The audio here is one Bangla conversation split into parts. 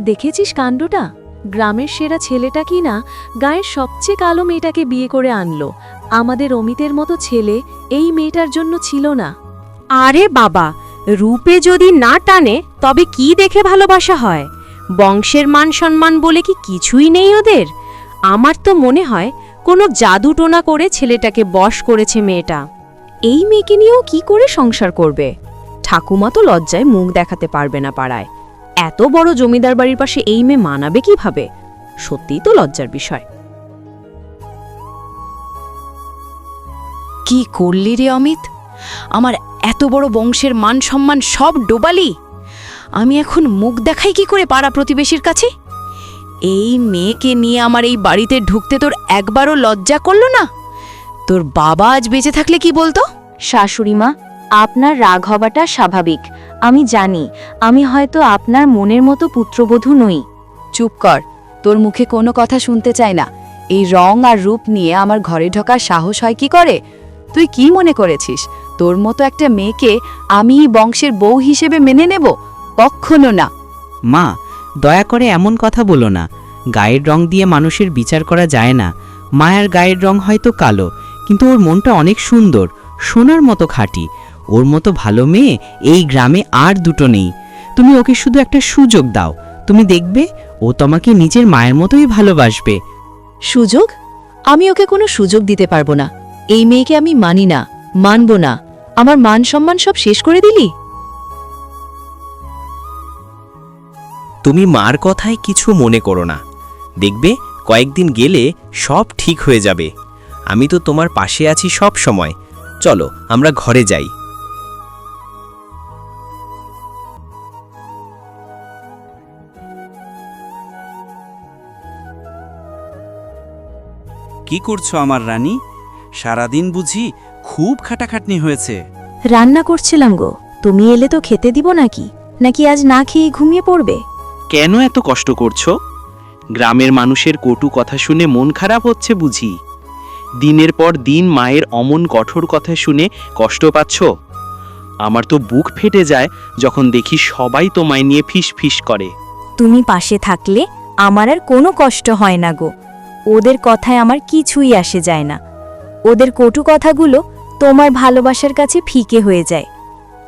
দেখেছিস কাণ্ডটা? গ্রামের সেরা ছেলেটা কি না গায়ের সবচেয়ে কালো মেয়েটাকে বিয়ে করে আনলো। আমাদের অমিতের মতো ছেলে এই মেয়েটার জন্য ছিল না। আরে বাবা, রূপে যদি না টানে, তবে কি দেখে ভালোবাসা হয়? বংশের মান সম্মান বলে কি কিছুই নেই ওদের? আমার তো মনে হয় কোনো জাদু টোনা করে ছেলেটাকে বশ করেছে মেয়েটা। এই মেয়েকে নিয়েও কি করে সংসার করবে? ঠাকুমা তো লজ্জায় মুখ দেখাতে পারবে না পাড়ায়। এত বড় জমিদার বাড়ির পাশে এই মেয়ে মানাবে কীভাবে? সত্যিই তো লজ্জার বিষয়। কি করলি রে অমিত? আমার এত বড় বংশের মান সম্মান সব ডোবালি। আমি এখন মুখ দেখাই কি করে পাড়া প্রতিবেশীর কাছে? এই মেয়েকে নিয়ে আমার এই বাড়িতে ঢুকতে তোর একবারও লজ্জা করল না? তোর বাবা আজ বেঁচে থাকলে কি বলতো? শাশুড়ি মা আপনার রাগ হবাটা স্বাভাবিক। আমি জানি আমি হয়তো আপনার মনের মতো পুত্রবধূ নই। চুপ কর তোর মুখে কোনো কথা শুনতে চাই না। এই রং আর রূপ নিয়ে আমার ঘরে ঢোকার সাহস হয় কি করে? তুই কি মনে করেছিস? তোর মতো একটা মেয়েকে আমি বংশের বউ হিসেবে মেনে নেব? কখনো না। মা দয়া করে এমন কথা বলো না। গায়ের রং দিয়ে মানুষের বিচার করা যায় না। মায়ার গায়ের রং হয়তো কালো কিন্তু ওর মনটা অনেক সুন্দর সোনার মতো খাঁটি। ওর মতো ভালো মেয়ে এই গ্রামে আর দুটো নেই। তুমি ওকে শুধু একটা সুযোগ দাও। তুমি দেখবে ও তোমাকে নিজের মায়ের মতোই ভালোবাসবে। সুযোগ? আমি ওকে কোনো সুযোগ দিতে পারব না। এই মেয়েকে আমি মানি না মানব না। আমার মান সম্মান সব শেষ করে দিলি? তুমি মার কথায় কিছু মনে করো না। দেখবে কয়েকদিন গেলে সব ঠিক হয়ে যাবে। আমি তো তোমার পাশে আছি সব সময়। চলো আমরা ঘরে যাই। কি করছ আমার রানী? সারাদিন বুঝি খুব খাটাখাটনি হয়েছে। রান্না করছিলাম গো। তুমি এলে তো খেতে দিব নাকি? নাকি আজ না খেয়ে ঘুমিয়ে পড়বে? কেন এত কষ্ট করছ? গ্রামের মানুষের কটু কথা শুনে মন খারাপ হচ্ছে বুঝি। দিনের পর দিন মায়ের অমন কঠোর কথা শুনে কষ্ট পাচ্ছ? আমার তো বুক ফেটে যায় যখন দেখি সবাই তোমায় নিয়ে ফিস ফিস করে। তুমি পাশে থাকলে আমার আর কোনো কষ্ট হয় না গো। ওদের কথায় আমার কিছুই আসে যায় না। ওদের কটু কথাগুলো তোমার ভালোবাসার কাছে ফিকে হয়ে যায়।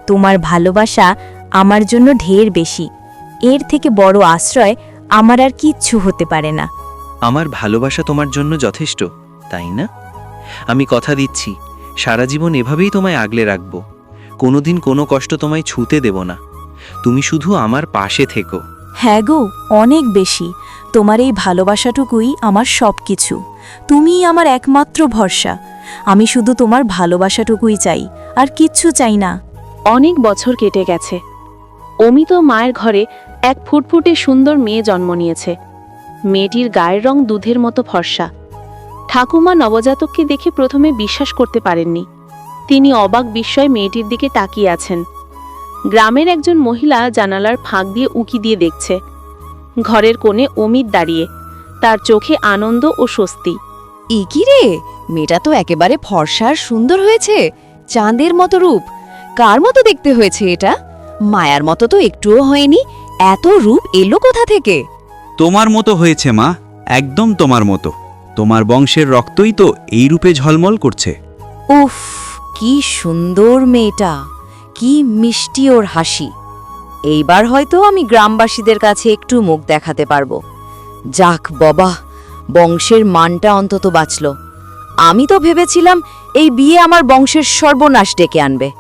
তোমার ভালোবাসা আমার জন্য ঢের বেশি। এর থেকে বড় আশ্রয় আমার আর কিচ্ছু হতে পারে না। আমার ভালোবাসা তোমার জন্য যথেষ্ট তাই না? আমি কথা দিচ্ছি সারা জীবন এভাবেই তোমায় আগলে রাখব। কোনোদিন কোনো কষ্ট তোমায় ছুতে দেব না। তুমি শুধু আমার পাশে থেকো। হ্যাঁ গো অনেক বেশি। তোমার এই ভালোবাসাটুকুই আমার সব কিছু তুমিই আমার একমাত্র ভরসা। আমি শুধু তোমার ভালোবাসাটুকুই চাই, আর কিচ্ছু চাই না। অনেক বছর কেটে গেছে। অমিত মায়ের ঘরে এক ফুটফুটে সুন্দর মেয়ে জন্ম নিয়েছে। মেয়েটির গায়ের রং দুধের মতো ফর্সা। ঠাকুমা নবজাতককে দেখে প্রথমে বিশ্বাস করতে পারেননি। তিনি অবাক বিস্ময়ে মেয়েটির দিকে তাকিয়ে আছেন। গ্রামের একজন মহিলা জানালার ফাঁক দিয়ে উকি দিয়ে দেখছে। ঘরের কোণে অমিত দাঁড়িয়ে। তার চোখে আনন্দ ও স্বস্তি। ই কি রে? মেয়েটা তো একেবারে ফর্সার সুন্দর হয়েছে। চাঁদের মতো রূপ। কার মতো দেখতে হয়েছে এটা? মায়ার মতো তো একটুও হয়নি। এত রূপ এলো কোথা থেকে? তোমার মতো হয়েছে মা। একদম তোমার মতো। তোমার বংশের রক্তই তো এই রূপে ঝলমল করছে। উফ কি সুন্দর মেয়েটা। কি মিষ্টি ওর হাসি। এইবার হয়তো আমি গ্রামবাসীদের কাছে একটু মুখ দেখাতে পারব। যাক বাবা বংশের মানটা অন্তত বাঁচল। আমি তো ভেবেছিলাম এই বিয়ে আমার বংশের সর্বনাশ ডেকে আনবে।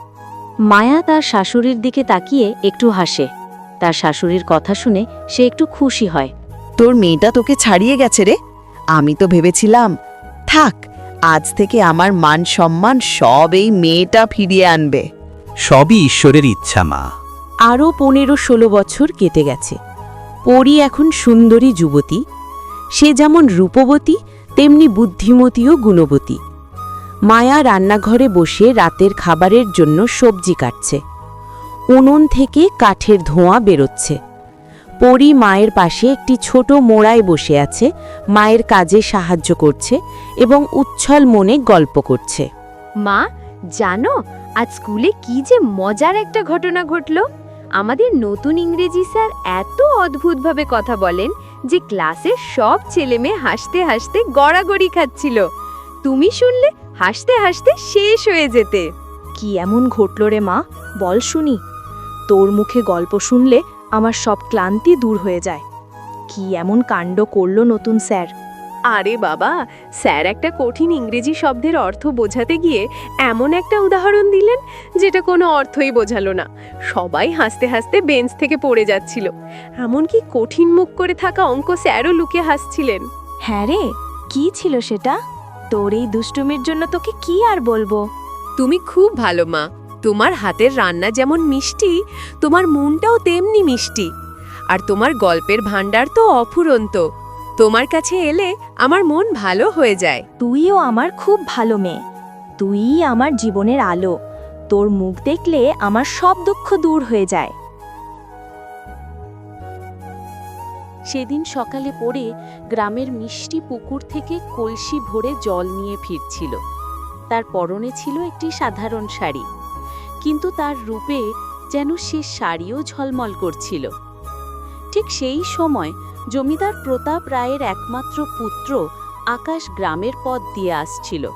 মায়া তার শাশুড়ির দিকে তাকিয়ে একটু হাসে। তার শাশুড়ির কথা শুনে সে একটু খুশি হয়। তোর মেয়েটা তোকে ছাড়িয়ে গেছে রে? আমি তো ভেবেছিলাম থাক আজ থেকে আমার মান সম্মান সব এই মেয়েটা ফিরিয়ে আনবে। সবই ঈশ্বরের ইচ্ছা মা। আরও পনেরো ষোলো বছর কেটে গেছে। পরী এখন সুন্দরী যুবতী। সে যেমন রূপবতী, তেমনি বুদ্ধিমতী ও গুণবতী। মায়া রান্নাঘরে বসে রাতের খাবারের জন্য সবজি কাটছে। উনুন থেকে কাঠের ধোঁয়া বেরোচ্ছে। পরী মায়ের পাশে একটি ছোট মোড়ায় বসে আছে, মায়ের কাজে সাহায্য করছে এবং উচ্ছল মনে গল্প করছে। মা, জানো, আজ স্কুলে কি যে মজার একটা ঘটনা ঘটলো। আমাদের নতুন ইংরেজি স্যার এত অদ্ভুতভাবে কথা বলেন যে ক্লাসের সব ছেলেমেয়ে হাসতে হাসতে গড়াগড়ি খাচ্ছিল। তুমি শুনলে হাসতে হাসতে শেষ হয়ে যেতে। কি এমন ঘটল রে মা? বল শুনি। তোর মুখে গল্প শুনলে আমার সব ক্লান্তি দূর হয়ে যায়। কি এমন কাণ্ড করল নতুন স্যার? আরে বাবা স্যার একটা কঠিন ইংরেজি শব্দের অর্থ বোঝাতে গিয়ে এমন একটা উদাহরণ দিলেন যেটা কোনো অর্থই বোঝালো না। সবাই হাসতে হাসতে বেঞ্চ থেকে পড়ে যাচ্ছিল। এমনকি কঠিন মুখ করে থাকা অঙ্ক স্যারও লুকে হাসছিলেন। হ্যাঁ রে কি ছিল সেটা? তোর এই দুষ্টুমির জন্য তোকে কি আর বলব? তুমি খুব ভালো মা। তোমার হাতের রান্না যেমন মিষ্টি তোমার মনটাও তেমনি মিষ্টি। আর তোমার গল্পের ভাণ্ডার তো অফুরন্ত। তোমার কাছে এলে আমার মন ভালো হয়ে যায়। তুইও আমার খুব ভালো মেয়ে। তুই আমার জীবনের আলো। তোর মুখ দেখলে আমার সব দুঃখ দূর হয়ে যায়। সেদিন সকালে পড়ে গ্রামের মিষ্টি পুকুর থেকে কলসি ভরে জল নিয়ে ফিরছিল। তার পরনে ছিল একটি সাধারণ শাড়ি। কিন্তু তার রূপে যেন সে শাড়িও ঝলমল করছিল। ঠিক সেই সময় জমিদার প্রতাপ রায়ের একমাত্র পুত্র আকাশ গ্রামের পথ দিয়ে আসছিল।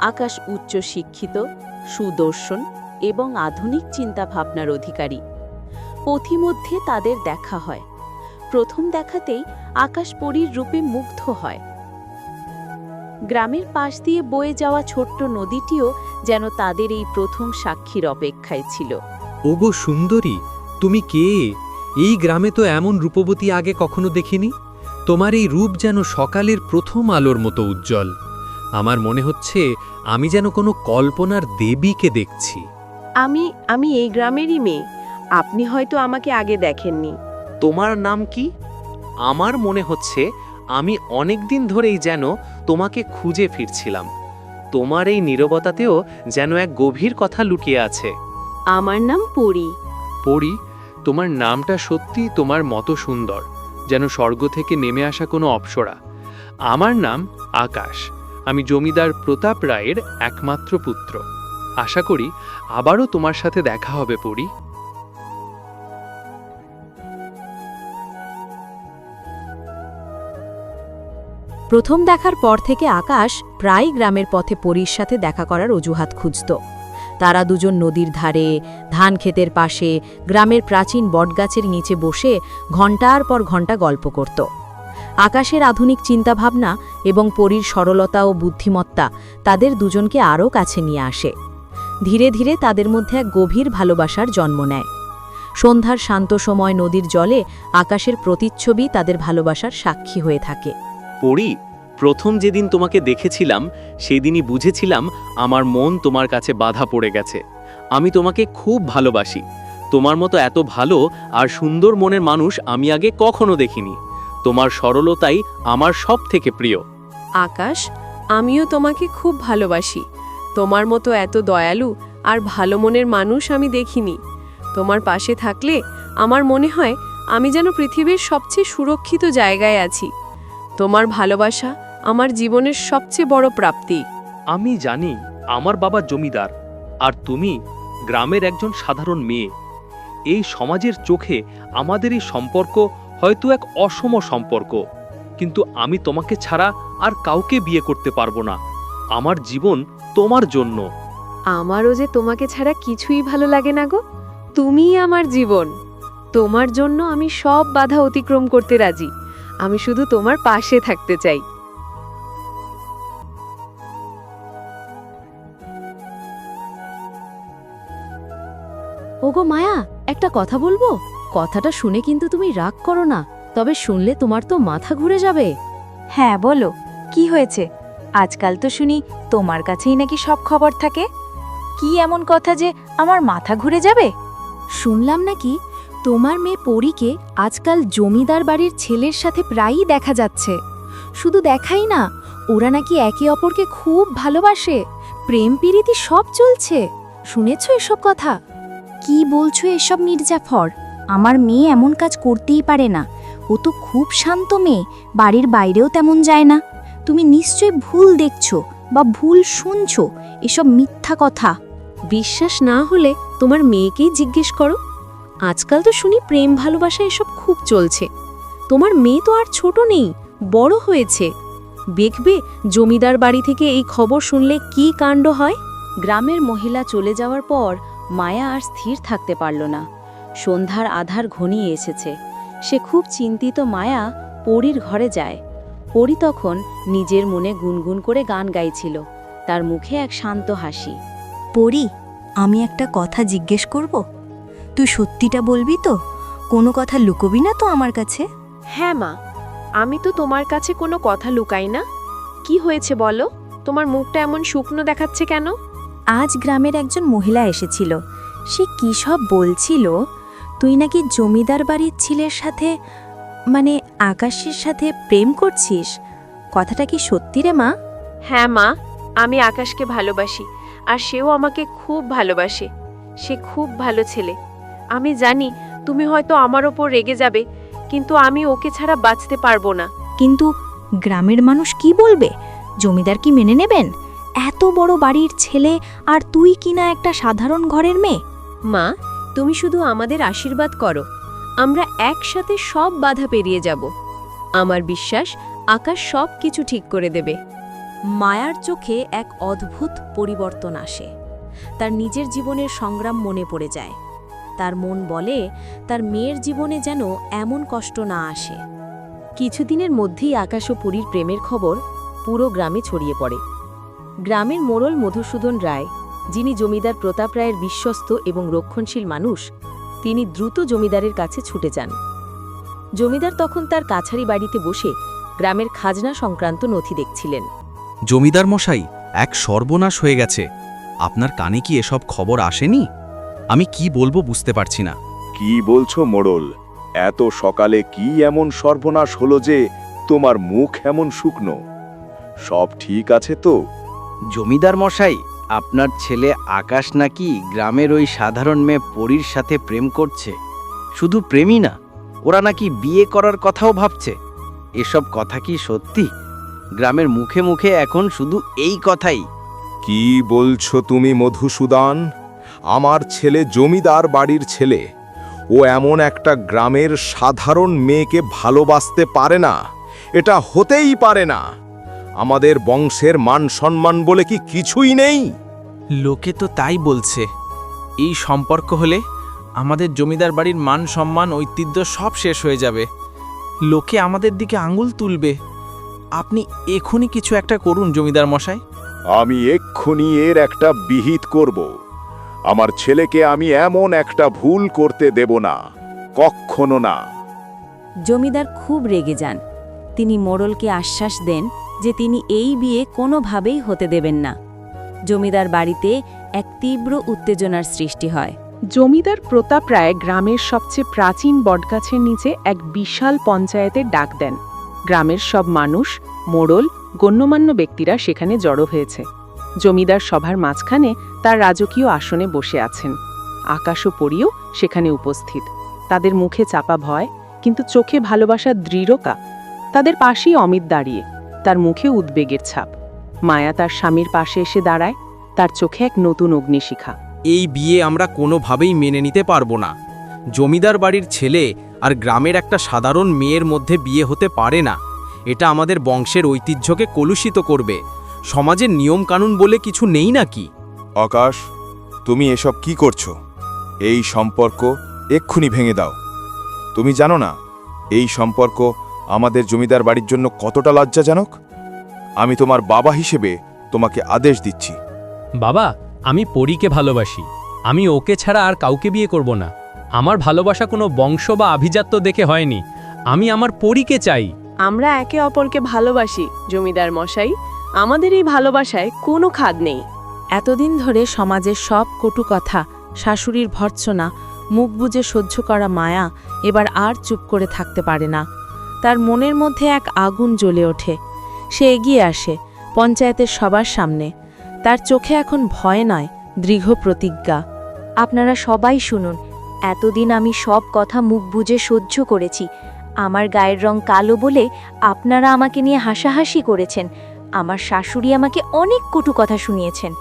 আকাশ উচ্চ শিক্ষিত সুদর্শন এবং আধুনিক চিন্তাভাবনার অধিকারী। পথিমধ্যে তাদের দেখা হয়। প্রথম দেখাতেই আকাশ পরীর রূপে মুগ্ধ হয়। গ্রামের পাশ দিয়ে বয়ে যাওয়া ছোট্ট নদীটিও যেন তাদের এই প্রথম সাক্ষীর অপেক্ষায় ছিল। ওগো সুন্দরী, তুমি কে? এই গ্রামে তো এমন রূপবতী আগে কখনো দেখিনি। তোমার এই রূপ যেন সকালের প্রথম আলোর মতো উজ্জ্বল। আমার মনে হচ্ছে আমি যেন কোনো কল্পনার দেবীকে দেখছি। আমি আমি এই গ্রামেরই মেয়ে। আপনি হয়তো আমাকে আগে দেখেননি। তোমার নাম কি? আমার মনে হচ্ছে আমি অনেক দিন ধরেই যেন তোমাকে খুঁজে ফিরছিলাম। তোমার এই নীরবতাতেও যেন এক গভীর কথা লুকিয়ে আছে। আমার নাম পরি। পড়ি তোমার নামটা সত্যি তোমার মতো সুন্দর, যেন স্বর্গ থেকে নেমে আসা কোনো অপ্সরা। আমার নাম আকাশ। আমি জমিদার প্রতাপ রায়ের একমাত্র পুত্র। আশা করি আবারও তোমার সাথে দেখা হবে পড়ি প্রথম দেখার পর থেকে আকাশ প্রায় গ্রামের পথে পরীর সাথে দেখা করার অজুহাত খুঁজত। তারা দুজন নদীর ধারে, ধান ক্ষেতের পাশে, গ্রামের প্রাচীন বটগাছের নিচে বসে ঘণ্টার পর ঘণ্টা গল্প করত। আকাশের আধুনিক চিন্তাভাবনা এবং পরীর সরলতা ও বুদ্ধিমত্তা তাদের দুজনকে আরও কাছে নিয়ে আসে। ধীরে ধীরে তাদের মধ্যে এক গভীর ভালোবাসার জন্ম নেয়। সন্ধ্যার শান্ত সময় নদীর জলে আকাশের প্রতিচ্ছবি তাদের ভালোবাসার সাক্ষী হয়ে থাকে। পড়ি প্রথম যেদিন তোমাকে দেখেছিলাম, সেদিনই বুঝেছিলাম আমার মন তোমার কাছে বাধা পড়ে গেছে। আমি তোমাকে খুব ভালোবাসি। তোমার মতো এত ভালো আর সুন্দর মনের মানুষ আমি আগে কখনো দেখিনি। তোমার সরলতাই আমার সব থেকে প্রিয়। আকাশ, আমিও তোমাকে খুব ভালোবাসি। তোমার মতো এত দয়ালু আর ভালো মনের মানুষ আমি দেখিনি। তোমার পাশে থাকলে আমার মনে হয় আমি যেন পৃথিবীর সবচেয়ে সুরক্ষিত জায়গায় আছি। তোমার ভালোবাসা আমার জীবনের সবচেয়ে বড় প্রাপ্তি। আমি জানি আমার বাবা জমিদার আর তুমি গ্রামের একজন সাধারণ মেয়ে। এই সমাজের চোখে আমাদের এই সম্পর্ক হয়তো এক অসম সম্পর্ক কিন্তু আমি তোমাকে ছাড়া আর কাউকে বিয়ে করতে পারব না। আমার জীবন তোমার জন্য। আমারও যে তোমাকে ছাড়া কিছুই ভালো লাগে না গো। তুমিই আমার জীবন। তোমার জন্য আমি সব বাধা অতিক্রম করতে রাজি। আমি শুধু তোমার পাশে থাকতে চাই। ওগো মায়া একটা কথা বলব? কথাটা শুনে কিন্তু তুমি রাগ করো না তবে শুনলে তোমার তো মাথা ঘুরে যাবে। হ্যাঁ বলো কি হয়েছে? আজকাল তো শুনি তোমার কাছেই নাকি সব খবর থাকে। কি এমন কথা যে আমার মাথা ঘুরে যাবে? শুনলাম নাকি তোমার মেয়ে পরীকে আজকাল জমিদার বাড়ির ছেলের সাথে প্রায়ই দেখা যাচ্ছে। শুধু দেখাই না ওরা নাকি একে অপরকে খুব ভালোবাসে প্রেম প্রীতি সব চলছে। শুনেছ এসব কথা? কি বলছো এসব মির্জাফর? আমার মেয়ে এমন কাজ করতেই পারে না। ও তো খুব শান্ত মেয়ে বাড়ির বাইরেও তেমন যায় না। তুমি নিশ্চয় ভুল দেখছ বা ভুল শুনছো এসব মিথ্যা কথা। বিশ্বাস না হলে তোমার মেয়েকেই জিজ্ঞেস করো। আজকাল তো শুনি প্রেম ভালোবাসা এসব খুব চলছে। তোমার মেয়ে তো আর ছোট নেই বড় হয়েছে। দেখবে জমিদার বাড়ি থেকে এই খবর শুনলে কি কাণ্ড হয়? গ্রামের মহিলা চলে যাওয়ার পর মায়া আর স্থির থাকতে পারল না। সন্ধ্যার আধার ঘনিয়ে এসেছে। সে খুব চিন্তিত মায়া পরীর ঘরে যায়। পরী তখন নিজের মনে গুনগুন করে গান গাইছিল। তার মুখে এক শান্ত হাসি। পড়ি আমি একটা কথা জিজ্ঞেস করব? তুই সত্যিটা বলবি তো? কোনো কথা লুকোবি না তো আমার কাছে? হ্যাঁ মা আমি তো তোমার কাছে কোনো কথা লুকাই না। কি হয়েছে বলো? তোমার মুখটা এমন শুকনো দেখাচ্ছে কেন? আজ গ্রামের একজন মহিলা এসেছিল। সে কী সব বলছিল? তুই নাকি জমিদার বাড়ির ছেলের সাথে মানে আকাশের সাথে প্রেম করছিস? কথাটা কি সত্যি রে মা? হ্যাঁ মা আমি আকাশকে ভালোবাসি আর সেও আমাকে খুব ভালোবাসে। সে খুব ভালো ছেলে। আমি জানি তুমি হয়তো আমার ওপর রেগে যাবে কিন্তু আমি ওকে ছাড়া বাঁচতে পারব না। কিন্তু গ্রামের মানুষ কি বলবে? জমিদার কি মেনে নেবেন? এত বড় বাড়ির ছেলে আর তুই কিনা একটা সাধারণ ঘরের মেয়ে? মা তুমি শুধু আমাদের আশীর্বাদ করো। আমরা একসাথে সব বাধা পেরিয়ে যাব। আমার বিশ্বাস আকাশ সব কিছু ঠিক করে দেবে। মায়ার চোখে এক অদ্ভুত পরিবর্তন আসে। তার নিজের জীবনের সংগ্রাম মনে পড়ে যায়। তার মন বলে তার মেয়ের জীবনে যেন এমন কষ্ট না আসে। কিছুদিনের মধ্যেই আকাশ ও পুরীর প্রেমের খবর পুরো গ্রামে ছড়িয়ে পড়ে। গ্রামের মোড়ল মধুসূদন রায় যিনি জমিদার প্রতাপ রায়ের বিশ্বস্ত এবং রক্ষণশীল মানুষ তিনি দ্রুত জমিদারের কাছে ছুটে যান। জমিদার তখন তার কাছারি বাড়িতে বসে গ্রামের খাজনা সংক্রান্ত নথি দেখছিলেন। জমিদার মশাই এক সর্বনাশ হয়ে গেছে। আপনার কানে কি এসব খবর আসেনি? আমি কি বলব বুঝতে পারছি না। কি বলছো মোড়ল এত সকালে কি এমন সর্বনাশ হলো যে তোমার মুখ এমন শুকনো? সব ঠিক আছে তো? জমিদার মশাই, আপনার ছেলে আকাশ নাকি গ্রামের ওই সাধারণ মেয়ে পরীর সাথে প্রেম করছে? শুধু প্রেমই না, ওরা নাকি বিয়ে করার কথাও ভাবছে। এসব কথা কি সত্যি? গ্রামের মুখে মুখে এখন শুধু এই কথাই। কি বলছো তুমি, মধুসূদন? আমার ছেলে জমিদার বাড়ির ছেলে। ও এমন একটা গ্রামের সাধারণ মেয়েকে ভালোবাসতে পারে না। এটা হতেই পারে না। আমাদের বংশের মান সম্মান বলে কি কিছুই নেই? লোকে তো তাই বলছে। এই সম্পর্ক হলে আমাদের জমিদার বাড়ির মান সম্মান ঐতিহ্য সব শেষ হয়ে যাবে। লোকে আমাদের দিকে আঙুল তুলবে। আপনি এখনই কিছু একটা করুন জমিদার মশাই। আমি এক্ষুনি এর একটা বিহিত করব। আমার ছেলেকে আমি এমন একটা ভুল করতে দেব না কখনো না। জমিদার খুব রেগে যান। তিনি মোড়লকে আশ্বাস দেন যে তিনি এই বিয়ে কোনোভাবেই হতে দেবেন না। জমিদার বাড়িতে এক তীব্র উত্তেজনার সৃষ্টি হয়। জমিদার প্রতাপ রায় গ্রামের সবচেয়ে প্রাচীন বটগাছের নিচে এক বিশাল পঞ্চায়েতের ডাক দেন। গ্রামের সব মানুষ, মোড়ল, গণ্যমান্য ব্যক্তিরা সেখানে জড়ো হয়েছে। জমিদার সভার মাঝখানে তার রাজকীয় আসনে বসে আছেন। আকাশ ও পরিও সেখানে উপস্থিত। তাদের মুখে চাপা ভয়, কিন্তু চোখে ভালোবাসা দৃঢ়কা তাদের পাশেই অমিত দাঁড়িয়ে। তার মুখে উদ্বেগের ছাপ। মায়া তার স্বামীর পাশে এসে দাঁড়ায় তার চোখে এক নতুন অগ্নিশিখা। এই বিয়ে আমরা কোনোভাবেই মেনে নিতে পারব না। জমিদার বাড়ির ছেলে আর গ্রামের একটা সাধারণ মেয়ের মধ্যে বিয়ে হতে পারে না। এটা আমাদের বংশের ঐতিহ্যকে কলুষিত করবে। সমাজের নিয়মকানুন বলে কিছু নেই নাকি? আকাশ তুমি এসব কি করছ? এই সম্পর্ক এক্ষুনি ভেঙে দাও। তুমি জানো না এই সম্পর্ক আমাদের জমিদার বাড়ির জন্য কতটা লজ্জাজনক আমি তোমার বাবা হিসেবে তোমাকে আদেশ দিচ্ছি। বাবা আমি পরীকে ভালোবাসি। আমি ওকে ছাড়া আর কাউকে বিয়ে করব না। আমার ভালোবাসা কোনো বংশ বা আভিজাত্য দেখে হয়নি। আমি আমার পরীকে চাই। আমরা একে অপরকে ভালোবাসি জমিদার মশাই। আমাদের এই ভালোবাসায় কোনো খাদ নেই। এতদিন ধরে সমাজের সব কটু কথা শাশুড়ির ভর্ৎসনা মুখ বুজে সহ্য করা মায়া এবার আর চুপ করে থাকতে পারে না। তার মনের মধ্যে এক আগুন জ্বলে ওঠে। সে এগিয়ে আসে পঞ্চায়েতের সবার সামনে। তার চোখে এখন ভয় নয়, দৃঢ় প্রতিজ্ঞা। আপনারা সবাই শুনুন, এতদিন আমি সব কথা মুখ বুজে সহ্য করেছি। আমার গায়ের রং কালো বলে আপনারা আমাকে নিয়ে হাসাহাসি করেছেন। আমার শাশুড়ি আমাকে অনেক কটু কথা শুনিয়েছেন।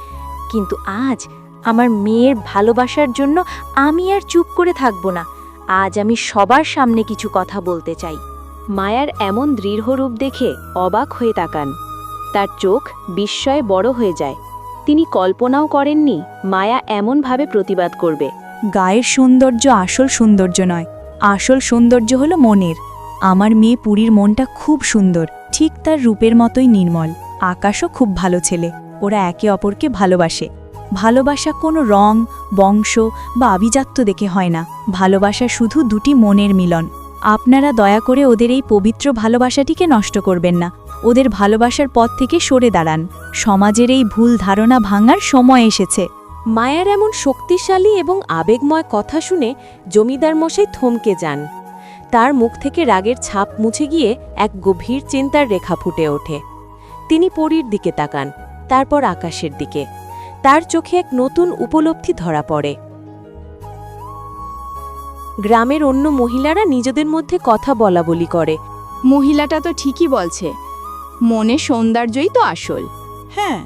কিন্তু আজ আমার মেয়ের ভালোবাসার জন্য আমি আর চুপ করে থাকব না। আজ আমি সবার সামনে কিছু কথা বলতে চাই। মায়ার এমন দৃঢ় রূপ দেখে অবাক হয়ে তাকান। তার চোখ বিস্ময়ে বড় হয়ে যায়। তিনি কল্পনাও করেননি মায়া এমনভাবে প্রতিবাদ করবে। গায়ের সৌন্দর্য আসল সৌন্দর্য নয়। আসল সৌন্দর্য হলো মনের। আমার মেয়ে পুরীর মনটা খুব সুন্দর, ঠিক তার রূপের মতোই নির্মল। আকাশও খুব ভালো ছেলে, ওরা একে অপরকে ভালোবাসে। ভালোবাসা কোনো রং, বংশ বা আভিজাত্য দেখে হয় না। ভালোবাসা শুধু দুটি মনের মিলন। আপনারা দয়া করে ওদের এই পবিত্র ভালোবাসাটিকে নষ্ট করবেন না। ওদের ভালোবাসার পথ থেকে সরে দাঁড়ান। সমাজের এই ভুল ধারণা ভাঙার সময় এসেছে। মায়ার এমন শক্তিশালী এবং আবেগময় কথা শুনে জমিদার মশাই থমকে যান। তার মুখ থেকে রাগের ছাপ মুছে গিয়ে এক গভীর চিন্তার রেখা ফুটে ওঠে। তিনি পরীর দিকে তাকান, তারপর আকাশের দিকে। তার চোখে এক নতুন উপলব্ধি ধরা পড়ে। গ্রামের অন্য মহিলারা নিজেদের মধ্যে কথা বলা বলি করে। মহিলাটা তো ঠিকই বলছে মনে সৌন্দর্যই তো আসল। হ্যাঁ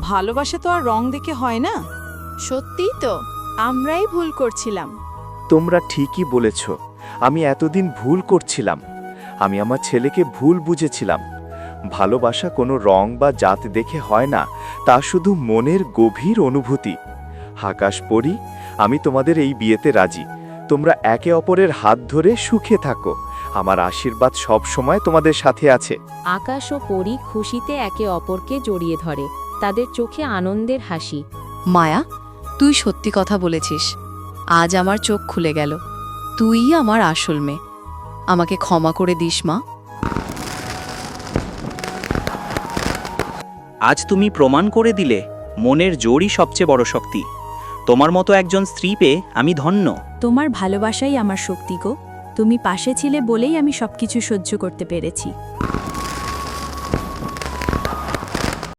ভালোবাসা তো আর রং দেখে হয় না। সত্যিই তো আমরাই ভুল করছিলাম। তোমরা ঠিকই বলেছ আমি এতদিন ভুল করছিলাম। আমি আমার ছেলেকে ভুল বুঝেছিলাম। ভালোবাসা কোনো রং বা জাত দেখে হয় না তা শুধু মনের গভীর অনুভূতি। আকাশ পড়ি আমি তোমাদের এই বিয়েতে রাজি। তোমরা একে অপরের হাত ধরে সুখে থাকো। আমার আশীর্বাদ সব সময় তোমাদের সাথে আছে। আকাশ ও পরী খুশিতে একে অপরকে জড়িয়ে ধরে। তাদের চোখে আনন্দের হাসি। মায়া তুই সত্যি কথা বলেছিস। আজ আমার চোখ খুলে গেল। তুই আমার আসল মেয়ে। আমাকে ক্ষমা করে দিস মা। আজ তুমি প্রমাণ করে দিলে মনের জোরই সবচেয়ে বড় শক্তি। তোমার মতো একজন স্ত্রী পেয়ে আমি ধন্য। তোমার ভালোবাসাই আমার শক্তি গো। তুমি পাশে ছিলে বলেই আমি সবকিছু সহ্য করতে পেরেছি।